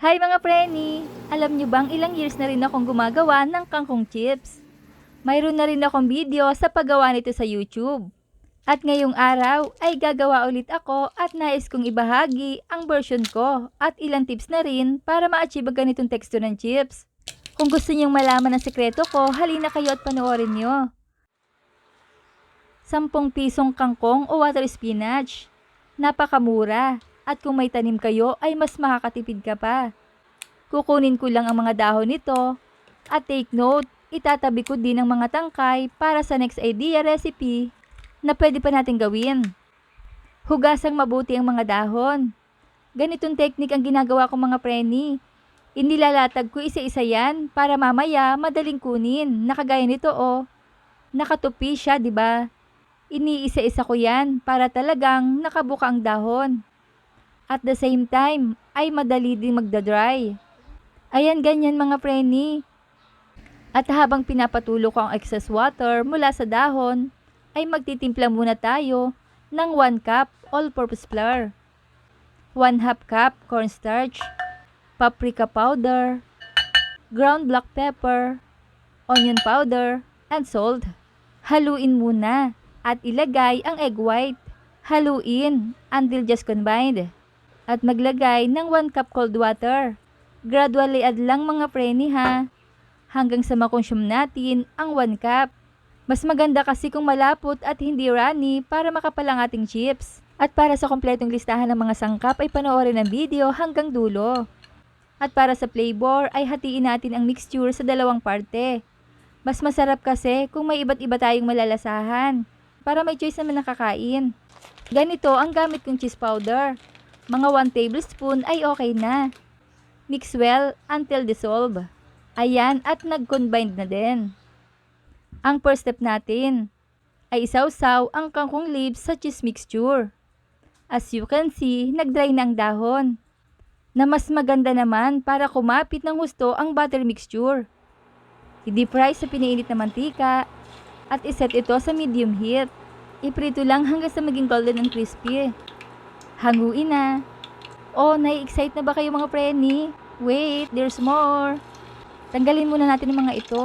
Hi mga preni! Alam nyo bang ilang years na rin akong gumagawa ng kangkong chips? Mayroon na rin akong video sa paggawa nito sa YouTube. At ngayong araw ay gagawa ulit ako at nais kong ibahagi ang version ko at ilang tips na rin para ma-achieve ang ganitong texture ng chips. Kung gusto nyong malaman ang sekreto ko, halina kayo at panoorin nyo. 10 pisong kangkong o water spinach. Napakamura at kung may tanim kayo ay mas makakatipid ka pa. Kukunin ko lang ang mga dahon nito at take note, itatabi ko din ang mga tangkay para sa next idea recipe na pwede pa natin gawin. Hugasang mabuti ang mga dahon. Ganitong technique ang ginagawa ko mga preni. Inilalatag ko isa-isa yan para mamaya madaling kunin. Nakagaya nito oh. Nakatupi siya, di ba? Iniisa-isa ko yan para talagang nakabuka ang dahon. At the same time, ay madali din magdadry. Ayan ganyan mga preni. At habang pinapatulo ko ang excess water mula sa dahon, ay magtitimpla muna tayo ng 1 cup all-purpose flour, 1 half cup cornstarch, paprika powder, ground black pepper, onion powder, and salt. Haluin muna at ilagay ang egg white. Haluin until just combined. At maglagay ng 1 cup cold water. Gradually add lang mga preni ha. Hanggang sa makonsume natin ang 1 cup. Mas maganda kasi kung malapot at hindi runny para makapalang ating chips. At para sa kompletong listahan ng mga sangkap ay panoorin ang video hanggang dulo. At para sa flavor ay hatiin natin ang mixture sa dalawang parte. Mas masarap kasi kung may iba't iba tayong malalasahan para may choice naman nakakain. Ganito ang gamit kong cheese powder. Mga 1 tablespoon ay okay na. Mix well until dissolve. Ayan at nag-combine na din. Ang first step natin ay isawsaw ang kangkong leaves sa cheese mixture. As you can see, nag-dry na ang dahon. Na mas maganda naman para kumapit ng husto ang butter mixture. I-deep fry sa pinainit na mantika at iset ito sa medium heat. Iprito lang hanggang sa maging golden and crispy. Hanguin na. Oh, nai-excite na ba kayo mga preni? Wait, there's more. Tanggalin muna natin ang mga ito.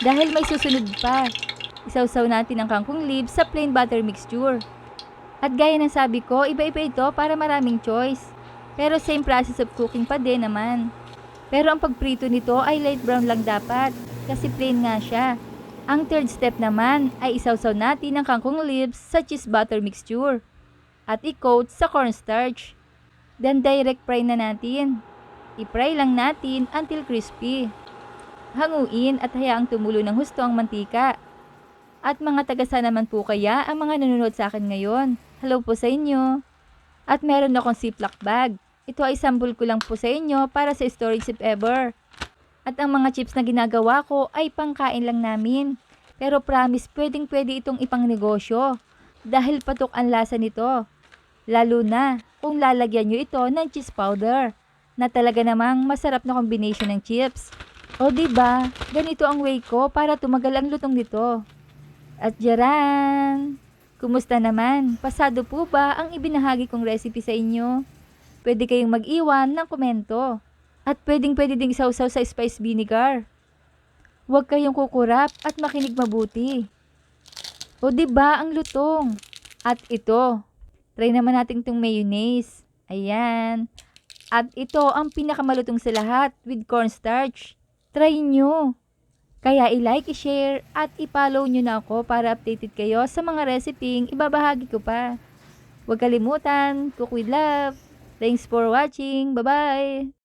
Dahil may susunod pa. Isawsaw natin ang kangkong leaves sa plain butter mixture. At gaya ng sabi ko, iba-iba ito para maraming choice. Pero same process of cooking pa din naman. Pero ang pagprito nito ay light brown lang dapat kasi plain nga siya. Ang third step naman ay isawsaw natin ang kangkong leaves sa cheese butter mixture at i-coat sa cornstarch. Then direct fry na natin. I-fry lang natin until crispy. Hanguin at hayaang tumulo ng husto ang mantika. At mga tagasa naman po kaya ang mga nanonood sa akin ngayon. Hello po sa inyo. At meron akong ziplock bag. Ito ay sample ko lang po sa inyo para sa storage if ever. At ang mga chips na ginagawa ko ay pangkain lang namin. Pero promise pwedeng pwede itong ipang negosyo. Dahil patok ang lasa nito. Lalo na kung lalagyan nyo ito ng cheese powder. Na talaga namang masarap na combination ng chips. O ba? Ganito ang way ko para tumagal ang lutong nito. At jaran! Kumusta naman? Pasado po ba ang ibinahagi kong recipe sa inyo? Pwede kayong mag-iwan ng komento. At pwedeng pwede ding sausaw sa spice vinegar. Huwag kayong kukurap at makinig mabuti. O ba ang lutong? At ito, try naman natin itong mayonnaise. Ayan. At ito ang pinakamalutong sa lahat with cornstarch. Try nyo. Kaya i-like, i-share, at i-follow nyo na ako para updated kayo sa mga reseping ibabahagi ko pa. Huwag kalimutan, cook with love. Thanks for watching. Bye-bye!